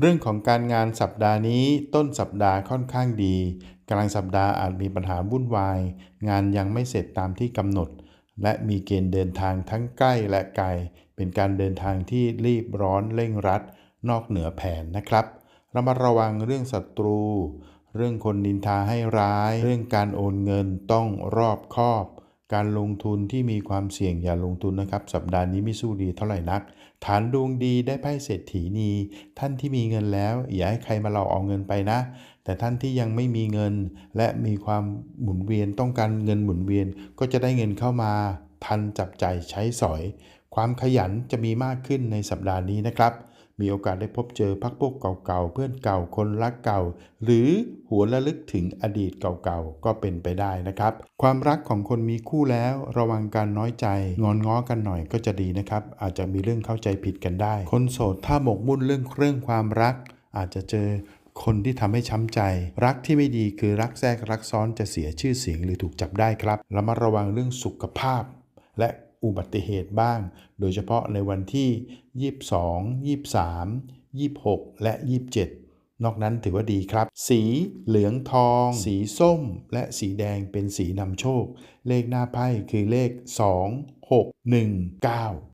เรื่องของการงานสัปดาห์นี้ต้นสัปดาห์ค่อนข้างดี กลางสัปดาห์อาจมีปัญหาวุ่นวาย งานยังไม่เสร็จตามที่กำหนด และมีเกณฑ์เดินทางทั้งใกล้และไกล เป็นการเดินทางที่รีบร้อนเร่งรัด นอกเหนือแผนนะครับระมัดระวังเรื่องศัตรู เรื่องคนนินทาให้ร้าย เรื่องการโอนเงินต้องรอบคอบ การลงทุนที่มีความเสี่ยงอย่าลงทุนนะครับ สัปดาห์นี้ไม่สู้ดีเท่าไหร่นัก ฐานดวงดีได้ไพ่เศรษฐีนีท่านที่มีเงินแล้ว อย่าให้ใครมาเราเอาเงินไปนะ แต่ท่านที่ยังไม่มีเงิน และมีความหมุนเวียนต้องการเงินหมุนเวียนก็จะได้เงินเข้ามา ทันจับใจายใช้สอย ความขยันจะมีมากขึ้นในสัปดาห์นี้นะครับ มีโอกาสได้พบเจอพักพวกเก่าๆ เพื่อนเก่าคนรักเก่า หรือหัวระลึกถึงอดีตเก่าๆ ก็เป็นไปได้นะครับ ความรักของคนมีคู่แล้วระวังการน้อยใจ งอนง้อกันหน่อยก็จะดีนะครับ อาจจะมีเรื่องเข้าใจผิดกันได้ คนโสดถ้าหมกมุ่นเรื่องเรื่องความรัก อาจจะเจอคนที่ทำให้ช้ำใจ รักที่ไม่ดีคือรักแทรกรักซ้อนจะเสียชื่อเสียงหรือถูกจับได้ครับระมัดระวังเรื่องสุขภาพ และ อุบัติเหตุบ้าง โดยเฉพาะในวันที่ 22 23 26 และ 27 นอกนั้นถือว่าดีครับ สีเหลืองทอง สีส้ม และสีแดงเป็นสีนำโชค เลขหน้าไพ่คือเลข 2 6 1 9